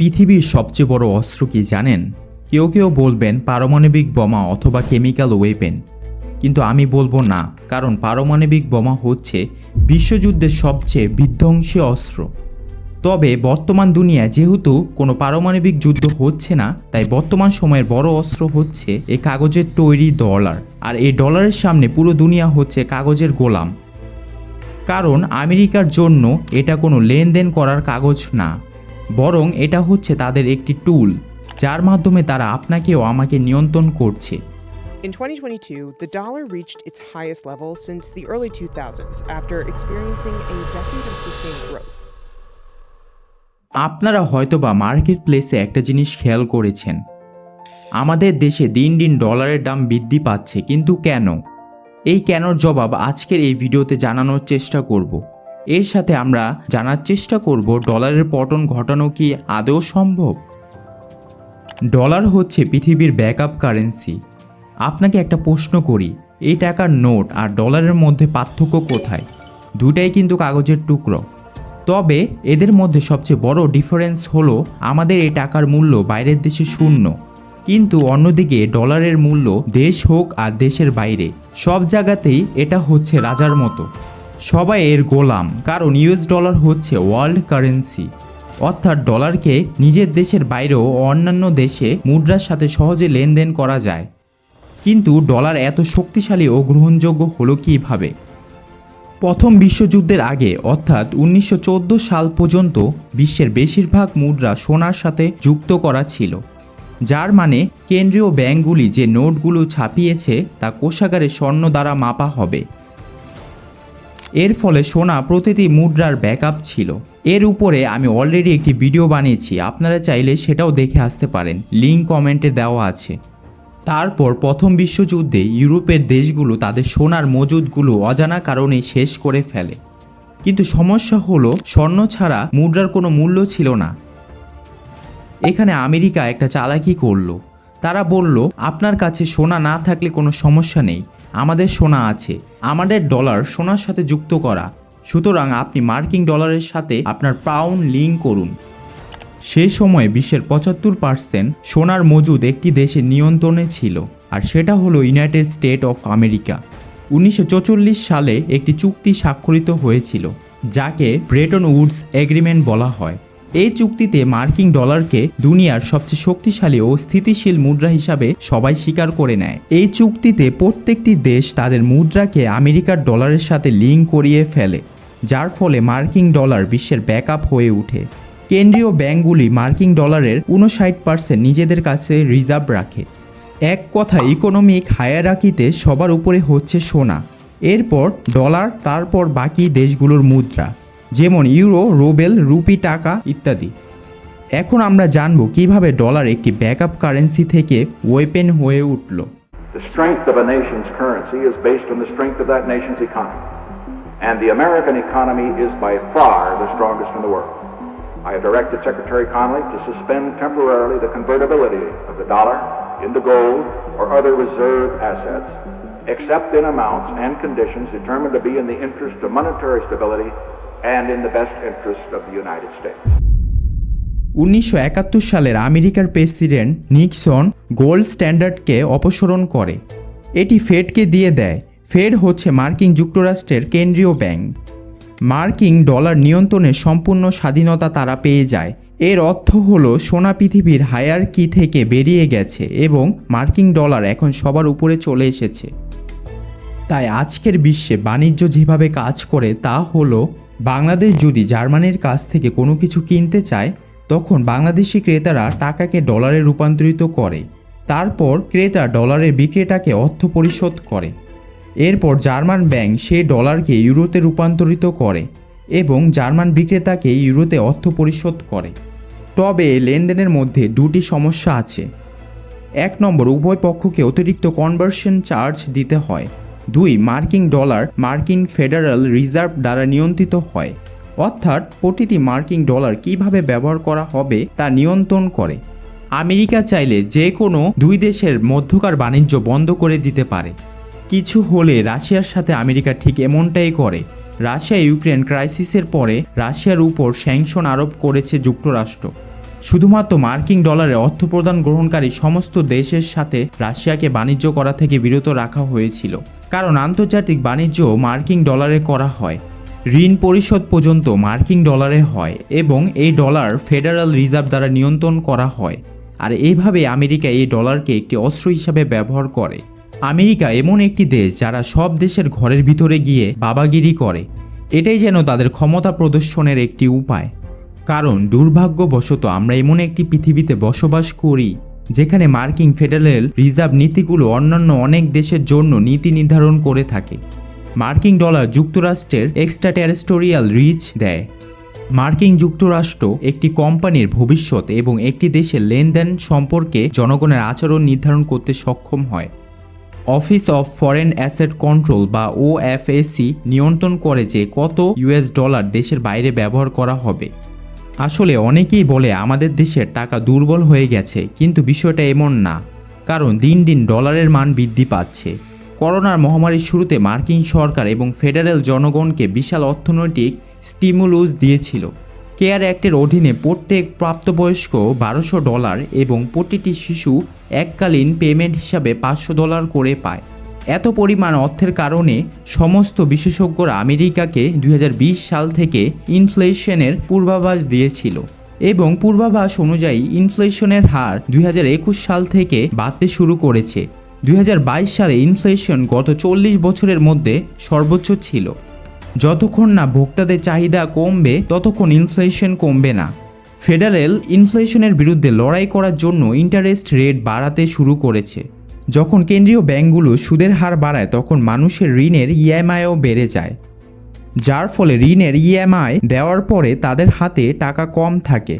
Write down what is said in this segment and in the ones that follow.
পৃথিবীর সবচেয়ে বড় অস্ত্র কি জানেন? কেউ কেউ বলবেন পারমাণবিক বোমা অথবা কেমিক্যাল ওয়েপেন। কিন্তু আমি বলব না, কারণ পারমাণবিক বোমা হচ্ছে বিশ্বযুদ্ধের সবচেয়ে বিধ্বংসী অস্ত্র। তবে বর্তমান দুনিয়ায় যেহেতু কোনো পারমাণবিক যুদ্ধ হচ্ছে না, তাই বর্তমান সময়ের বড় অস্ত্র হচ্ছে এই কাগজের তৈরি ডলার। আর এই ডলারের সামনে পুরো দুনিয়া হচ্ছে কাগজের গোলাম। কারণ আমেরিকার জন্য এটা কোনো লেনদেন করার কাগজ না। বরং এটা হচ্ছে তাদের একটি টুল যার মাধ্যমে তারা আপনাকেও আমাকে নিয়ন্ত্রণ করছে। In 2022, the dollar reached its highest level since the early 2000s after experiencing a decade of sustained growth. আপনারা হয়তোবা মার্কেট প্লেসে একটা জিনিস খেয়াল করেছেন। আমাদের দেশে দিন দিন ডলারের দাম বৃদ্ধি পাচ্ছে কিন্তু কেন? এই কেনর জবাব আজকের এই ভিডিওতে জানানোর চেষ্টা করব। এর সাথে আমরা জানার চেষ্টা করব ডলারের পতন ঘটানো কি আদৌ সম্ভব? ডলার হচ্ছে পৃথিবীর ব্যাকআপ কারেন্সি। আপনাকে একটা প্রশ্ন করি, এই টাকার নোট আর ডলারের মধ্যে পার্থক্য কোথায়? দুটাই কিন্তু কাগজের টুকরো। তবে এদের মধ্যে সবচেয়ে বড় ডিফারেন্স হলো আমাদের এই টাকার মূল্য বাইরের দেশে শূন্য। কিন্তু অন্যদিকে ডলারের মূল্য দেশ হোক আর দেশের বাইরে, সব জায়গাতেই এটা হচ্ছে রাজার মতো। সবাই এর গোলাম, কারণ ইউএস ডলার হচ্ছে ওয়ার্ল্ড কারেন্সি। অর্থাৎ ডলারকে নিজের দেশের বাইরেও অন্যান্য দেশে মুদ্রার সাথে সহজে লেনদেন করা যায়। কিন্তু ডলার এত শক্তিশালী ও গ্রহণযোগ্য হলো কীভাবে? প্রথম বিশ্বযুদ্ধের আগে, অর্থাৎ উনিশশো চোদ্দ সাল পর্যন্ত, বিশ্বের বেশিরভাগ মুদ্রা সোনার সাথে যুক্ত করা ছিল। যার মানে কেন্দ্রীয় ব্যাংকগুলি যে নোটগুলো ছাপিয়েছে, তা কোষাগারে স্বর্ণ দ্বারা মাপা হবে। এর ফলে সোনা প্রতিটি মুদ্রার ব্যাকআপ ছিল। এর উপরে আমি অলরেডি একটি ভিডিও বানিয়েছি, আপনারা চাইলে সেটাও দেখে আসতে পারেন। লিঙ্ক কমেন্টে দেওয়া আছে। তারপর প্রথম বিশ্বযুদ্ধে ইউরোপের দেশগুলো তাদের সোনার মজুদগুলো অজানা কারণে শেষ করে ফেলে। কিন্তু সমস্যা হলো, স্বর্ণ ছাড়া মুদ্রার কোনো মূল্য ছিল না। এখানে আমেরিকা একটা চালাকি করল। তারা বলল, আপনার কাছে সোনা না থাকলে কোনো সমস্যা নেই। আমাদের সোনা আছে। আমাদের ডলার সোনার সাথে যুক্ত করা। সুতরাং আপনি মার্কিন ডলারের সাথে আপনার পাউন্ড লিঙ্ক করুন। সে সময়ে বিশ্বের পঁচাত্তর পার্সেন্ট সোনার মজুদ একটি দেশের নিয়ন্ত্রণে ছিল, আর সেটা হলো ইউনাইটেড স্টেট অফ আমেরিকা উনিশশো সালে একটি চুক্তি স্বাক্ষরিত হয়েছিল, যাকে ব্রেটন উডস এগ্রিমেন্ট বলা হয়। এই চুক্তিতে মার্কিন ডলারকে দুনিয়ার সবচেয়ে শক্তিশালী ও স্থিতিশীল মুদ্রা হিসাবে সবাই স্বীকার করে নেয়। এই চুক্তিতে প্রত্যেকটি দেশ তাদের মুদ্রাকে আমেরিকার ডলারের সাথে লিঙ্ক করিয়ে ফেলে, যার ফলে মার্কিন ডলার বিশ্বের ব্যাকআপ হয়ে ওঠে। কেন্দ্রীয় ব্যাঙ্কগুলি মার্কিন ডলারের উনষাট পার্সেন্ট নিজেদের কাছে রিজার্ভ রাখে। এক কথা, ইকোনমিক হায়ারাকিতে সবার উপরে হচ্ছে সোনা। এরপর ডলার, তারপর বাকি দেশগুলোর মুদ্রা। যেমন ইউরো রুবেল রুপি টাকা ইত্যাদি এখন আমরা জানব কিভাবে ডলার একটি ব্যাকআপ কারেন্সি থেকে ওয়েপেন হয়ে উঠল The strength of a nation's currency is based on the strength of that nation's economy. And the American economy is by far the strongest in the world. I have directed Secretary Connolly to suspend temporarily the convertibility of the dollar into gold or other reserve assets, except in amounts and conditions determined to be in the interest of monetary stability and in the best interest of the United States. উনিশশো একাত্তর সালের আমেরিকার president Nixon gold স্ট্যান্ডার্ডকে অপসারণ করে। এটি ফেডকে দিয়ে দেয়। Fade হচ্ছে মার্কিন যুক্তরাষ্ট্রের কেন্দ্রীয় ব্যাংক। মার্কিন ডলার নিয়ন্ত্রণে সম্পূর্ণ স্বাধীনতা তারা পেয়ে যায়। এর অর্থ হলো, সোনা পৃথিবীর হায়ার কি থেকে বেরিয়ে গেছে এবং মার্কিন ডলার এখন সবার উপরে চলে এসেছে। তাই আজকের বিশ্বে বাণিজ্য যেভাবে কাজ করে, তা হলো বাংলাদেশ যদি জার্মানির কাছ থেকে কোনো কিছু কিনতে চায়, তখন বাংলাদেশি ক্রেতারা টাকাকে ডলারে রূপান্তরিত করে। তারপর ক্রেতা ডলারের বিক্রেতাকে অর্থ পরিশোধ করে। এরপর জার্মান ব্যাংক সেই ডলারকে ইউরোতে রূপান্তরিত করে এবং জার্মান বিক্রেতাকে ইউরোতে অর্থ পরিশোধ করে। তবে লেনদেনের মধ্যে দুটি সমস্যা আছে। এক নম্বর, উভয় পক্ষকে অতিরিক্ত কনভার্সন চার্জ দিতে হয়। দুই মার্কিন ডলার মার্কিন ফেডারেল রিজার্ভ দ্বারা নিয়ন্ত্রিত হয়। অর্থাৎ প্রতিটি মার্কিন ডলার কীভাবে ব্যবহার করা হবে তা নিয়ন্ত্রণ করে। আমেরিকা চাইলে যে কোনো দুই দেশের মধ্যকার বাণিজ্য বন্ধ করে দিতে পারে। কিছু হলে রাশিয়ার সাথে আমেরিকা ঠিক এমনটাই করে। রাশিয়া ইউক্রেন ক্রাইসিসের পরে রাশিয়ার উপর স্যাংশন আরোপ করেছে যুক্তরাষ্ট্র। শুধুমাত্র মার্কিন ডলারে অর্থ প্রদান গ্রহণকারী সমস্ত দেশের সাথে রাশিয়াকে বাণিজ্য করা থেকে বিরত রাখা হয়েছিল। কারণ আন্তর্জাতিক বাণিজ্য মার্কিন ডলারে করা হয়। ঋণ পরিশোধ পর্যন্ত মার্কিন ডলারে হয় এবং এই ডলার ফেডারেল রিজার্ভ দ্বারা নিয়ন্ত্রণ করা হয়। আর এইভাবে আমেরিকা এই ডলারকে একটি অস্ত্র হিসাবে ব্যবহার করে। আমেরিকা এমন একটি দেশ যারা সব দেশের ঘরের ভিতরে গিয়ে বাবাগিরি করে। এটাই যেন তাদের ক্ষমতা প্রদর্শনের একটি উপায়। কারণ দুর্ভাগ্যবশত আমরা এমন একটি পৃথিবীতে বসবাস করি যেখানে মার্কিন ফেডারেল রিজার্ভ নীতিগুলো অন্যান্য অনেক দেশের জন্য নীতি নির্ধারণ করে থাকে। মার্কিন ডলার যুক্তরাষ্ট্রের এক্সট্রা টেরিস্টোরিয়াল রিচ দেয়। মার্কিন যুক্তরাষ্ট্র একটি কোম্পানির ভবিষ্যৎ এবং একটি দেশের লেনদেন সম্পর্কে জনগণের আচরণ নির্ধারণ করতে সক্ষম হয়। Office of foreign asset control বা ওএফএসি নিয়ন্ত্রণ করে যে কত ইউএস ডলার দেশের বাইরে ব্যবহার করা হবে। আসলে অনেকেই বলে আমাদের দেশের টাকা দুর্বল হয়ে গেছে, কিন্তু বিষয়টা এমন না। কারণ দিন দিন ডলারের মান বৃদ্ধি পাচ্ছে। করোনার মহামারীর শুরুতে মার্কিন সরকার এবং ফেডারেল জনগণকে বিশাল অর্থনৈতিক স্টিমুলুস দিয়েছিল। কেয়ার অ্যাক্টের অধীনে প্রত্যেক প্রাপ্তবয়স্ক বারোশো ডলার এবং প্রতিটি শিশু এককালীন পেমেন্ট হিসাবে পাঁচশো ডলার করে পায়। এত পরিমাণ অর্থের কারণে সমস্ত বিশেষজ্ঞরা আমেরিকাকে দুই হাজার বিশ সাল থেকে ইনফ্লেশনের পূর্বাভাস দিয়েছিল এবং পূর্বাভাস অনুযায়ী ইনফ্লেশনের হার দুই হাজার একুশ সাল থেকে বাড়তে শুরু করেছে। দুই হাজার বাইশ সালে ইনফ্লেশন গত চল্লিশ বছরের মধ্যে সর্বোচ্চ ছিল। যতক্ষণ না ভোক্তাদের চাহিদা কমবে, ততক্ষণ ইনফ্লেশন কমবে না। ফেডারেল ইনফ্লেশনের বিরুদ্ধে লড়াই করার জন্য ইন্টারেস্ট রেট বাড়াতে শুরু করেছে। যখন কেন্দ্রীয় ব্যাংকগুলো সুদের হার বাড়ায়, তখন মানুষের ঋণের ইএমআইও বেড়ে যায়। যার ফলে ঋণের ইএমআই দেওয়ার পরে তাদের হাতে টাকা কম থাকে।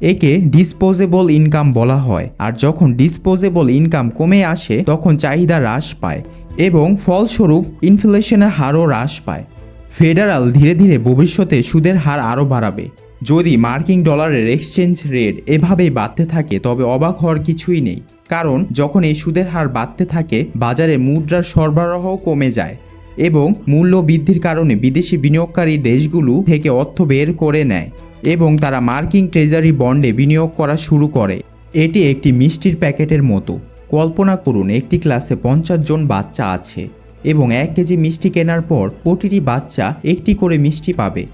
একে ডিসপোজেবল ইনকাম বলা হয়। আর যখন ডিসপোজেবল ইনকাম কমে আসে, তখন চাহিদা হ্রাস পায় এবং ফলস্বরূপ ইনফ্লেশনের হারও হ্রাস পায়। ফেডারাল ধীরে ধীরে ভবিষ্যতে সুদের হার আরও বাড়াবে। যদি মার্কিন ডলারের এক্সচেঞ্জ রেট এভাবেই বাড়তে থাকে, তবে অবাক হওয়ার কিছুই নেই। কারণ যখন এই সুদের হার বাড়তে থাকে, বাজারে মুদ্রার সরবরাহ কমে যায় এবং মূল্য বৃদ্ধির কারণে বিদেশি বিনিয়োগকারী দেশগুলো থেকে অর্থ বের করে নেয় এবং তারা মার্কিন ট্রেজারি বন্ডে বিনিয়োগ করা শুরু করে। এটি একটি মিষ্টির প্যাকেটের মতো। কল্পনা করুন, একটি ক্লাসে পঞ্চাশ জন বাচ্চা আছে এবং এক কেজি মিষ্টি কেনার পর প্রতিটি বাচ্চা একটি করে মিষ্টি পাবে।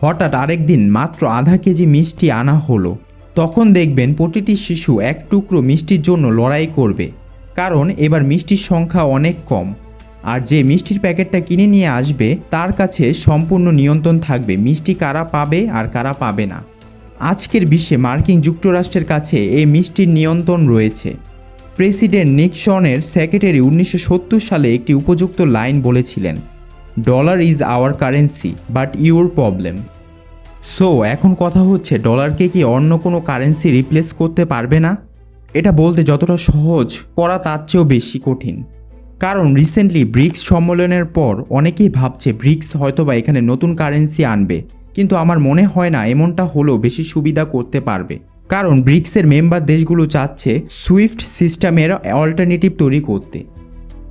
হঠাৎ আরেক দিন মাত্র আধা কেজি মিষ্টি আনা হলো। তখন দেখবেন প্রতিটি শিশু এক টুকরো মিষ্টির জন্য লড়াই করবে। কারণ এবার মিষ্টির সংখ্যা অনেক কম। আর যে মিষ্টির প্যাকেটটা কিনে নিয়ে আসবে, তার কাছে সম্পূর্ণ নিয়ন্ত্রণ থাকবে মিষ্টি কারা পাবে আর কারা পাবে না। আজকের বিশ্বে মার্কিন যুক্তরাষ্ট্রের কাছে এই মিষ্টির নিয়ন্ত্রণ রয়েছে। প্রেসিডেন্ট নিক্সনের সেক্রেটারি উনিশশো সত্তর সালে একটি উপযুক্ত লাইন বলেছিলেন dollar is our currency but your problem so এখন কথা হচ্ছে ডলারকে কি অন্য কোনো কারেন্সি রিপ্লেস করতে পারবে না? এটা বলতে যতটা সহজ, করা তার চেয়েও বেশি কঠিন। কারণ রিসেন্টলি ব্রিক্স সম্মেলনের পর অনেকেই ভাবছে ব্রিক্স হয়তোবা এখানে নতুন কারেন্সি আনবে। কিন্তু আমার মনে হয় না, এমনটা হলেও বেশি সুবিধা করতে পারবে। কারণ ব্রিক্সের মেম্বার দেশগুলো চাচ্ছে সুইফট সিস্টেমের অল্টারনেটিভ তৈরি করতে।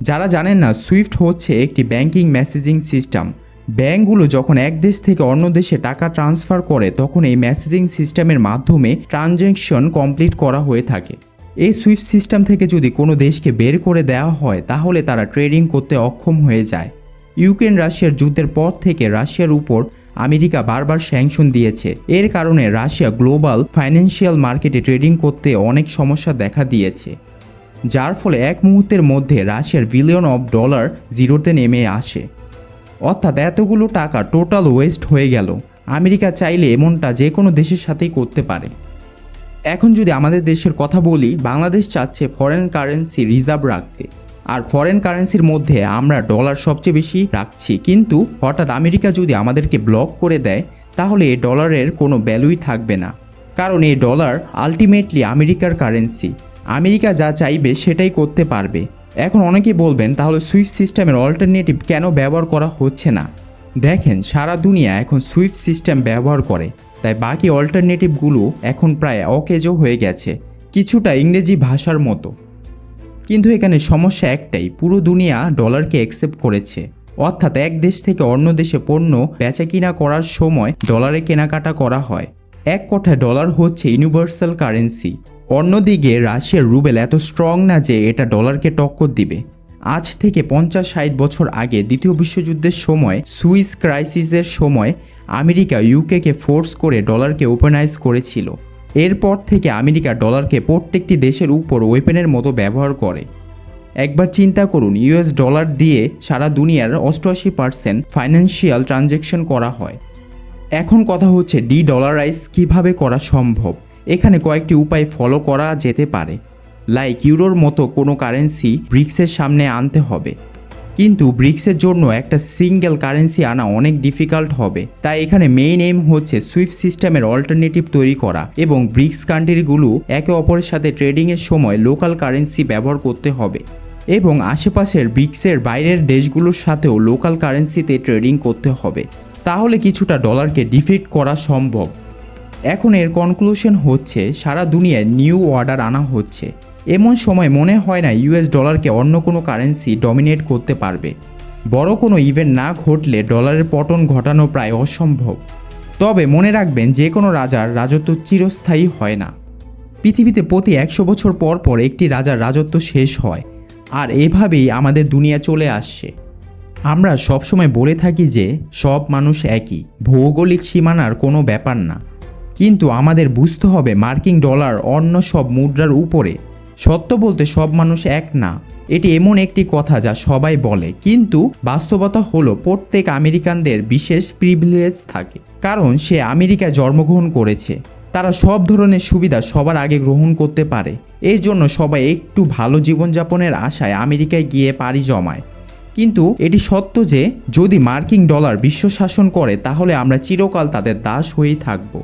যারা জানেন না সুইফট হচ্ছে একটি ব্যাংকিং মেসেজিং সিস্টেম ব্যাংকগুলো যখন এক দেশ থেকে অন্য দেশে টাকা ট্রান্সফার করে, তখন এই মেসেজিং সিস্টেমের মাধ্যমে ট্রানজ্যাকশন কমপ্লিট করা হয়ে থাকে। এই সুইফট সিস্টেম থেকে যদি কোনো দেশকে বের করে দেওয়া হয়, তাহলে তারা ট্রেডিং করতে অক্ষম হয়ে যায়। ইউক্রেন রাশিয়ার যুদ্ধের পর থেকে রাশিয়ার উপর আমেরিকা বারবার স্যাংশন দিয়েছে। এর কারণে রাশিয়া গ্লোবাল ফাইন্যান্সিয়াল মার্কেটে ট্রেডিং করতে অনেক সমস্যা দেখা দিয়েছে। যার ফলে এক মুহূর্তের মধ্যে রাশিয়ার বিলিয়ন অফ ডলার জিরোতে নেমে আসে। অর্থাৎ এতগুলো টাকা টোটাল ওয়েস্ট হয়ে গেল। আমেরিকা চাইলে এমনটা যে কোনো দেশের সাথেই করতে পারে। এখন যদি আমাদের দেশের কথা বলি, বাংলাদেশ চাচ্ছে ফরেন কারেন্সি রিজার্ভ রাখতে। আর ফরেন কারেন্সির মধ্যে আমরা ডলার সবচেয়ে বেশি রাখছি। কিন্তু হঠাৎ আমেরিকা যদি আমাদেরকে ব্লক করে দেয়, তাহলে এই ডলারের কোনো ভ্যালুই থাকবে না। কারণ এই ডলার আলটিমেটলি আমেরিকার কারেন্সি আমেরিকা যা চাইবে সেটাই করতে পারবে। এখন অনেকেই বলবেন, তাহলে সুইফট সিস্টেমের অল্টারনেটিভ কেন ব্যবহার করা হচ্ছে না? দেখেন, সারা দুনিয়া এখন সুইফট সিস্টেম ব্যবহার করে, তাই বাকি অল্টারনেটিভগুলো এখন প্রায় অকেজো হয়ে গেছে, কিছুটা ইংরেজি ভাষার মতো। কিন্তু এখানে সমস্যা একটাই, পুরো দুনিয়া ডলারকে অ্যাকসেপ্ট করেছে। অর্থাৎ এক দেশ থেকে অন্য দেশে পণ্য বেচা কিনা করার সময় ডলারে কেনাকাটা করা হয়। এক কথায়, ডলার হচ্ছে ইউনিভার্সাল কারেন্সি অন্যদিকে রাশিয়ার রুবেল এত স্ট্রং না যে এটা ডলারকে টক্কর দিবে। আজ থেকে পঞ্চাশ ষাট বছর আগে দ্বিতীয় বিশ্বযুদ্ধের সময়, সুইস ক্রাইসিসের সময় আমেরিকা ইউকেকে ফোর্স করে ডলারকে ওপেনাইজ করেছিল। এরপর থেকে আমেরিকা ডলারকে প্রত্যেকটি দেশের উপর ওয়েপেনের মতো ব্যবহার করে। একবার চিন্তা করুন ইউএস ডলার দিয়ে সারা দুনিয়ার অষ্টআশি পার্সেন্ট ফাইন্যান্সিয়াল ট্রানজ্যাকশন করা হয়। এখন কথা হচ্ছে ডি ডলারাইজ কীভাবে করা সম্ভব? এখানে কয়েকটি উপায় ফলো করা যেতে পারে। লাইক ইউরোর মতো কোনো কারেন্সি ব্রিক্সের সামনে আনতে হবে। কিন্তু ব্রিক্সের জন্য একটা সিঙ্গেল কারেন্সি আনা অনেক ডিফিকাল্ট হবে। তাই এখানে মেইন এম হচ্ছে সুইফট সিস্টেমের অল্টারনেটিভ তৈরি করা এবং ব্রিক্স কান্ট্রিগুলো একে অপরের সাথে ট্রেডিংয়ের সময় লোকাল কারেন্সি ব্যবহার করতে হবে। এবং আশেপাশের ব্রিক্সের বাইরের দেশগুলোর সাথেও লোকাল কারেন্সিতে ট্রেডিং করতে হবে। তাহলে কিছুটা ডলারকে ডিফিট করা সম্ভব। এখন এর কনক্লুশন হচ্ছে, সারা দুনিয়ায় নিউ অর্ডার আনা হচ্ছে। এমন সময় মনে হয় না ইউএস ডলারকে অন্য কোনো কারেন্সি ডমিনেট করতে পারবে। বড় কোনো ইভেন্ট না ঘটলে ডলারের পতন ঘটানো প্রায় অসম্ভব। তবে মনে রাখবেন, যে কোনো রাজার রাজত্ব চিরস্থায়ী হয় না। পৃথিবীতে প্রতি একশো বছর পর পর একটি রাজার রাজত্ব শেষ হয়, আর এভাবেই আমাদের দুনিয়া চলে আসছে। আমরা সবসময় বলে থাকি যে, সব মানুষ একই। ভৌগোলিক সীমানার কোনো ব্যাপার না। কিন্তু আমাদের বুঝতে হবে মার্কিন ডলার অন্য সব মুদ্রার উপরে। সত্য বলতে সব মানুষ এক না। এটি এমন একটি কথা যা সবাই বলে, কিন্তু বাস্তবতা হলো প্রত্যেক আমেরিকানদের বিশেষ প্রিভিলেজ থাকে। কারণ সে আমেরিকায় জন্মগ্রহণ করেছে। তারা সব ধরনের সুবিধা সবার আগে গ্রহণ করতে পারে। এর জন্য সবাই একটু ভালো জীবনযাপনের আশায় আমেরিকায় গিয়ে পাড়ি জমায়। কিন্তু এটি সত্য যে, যদি মার্কিন ডলার বিশ্ব শাসন করে, তাহলে আমরা চিরকাল তাদের দাস হয়েই থাকব।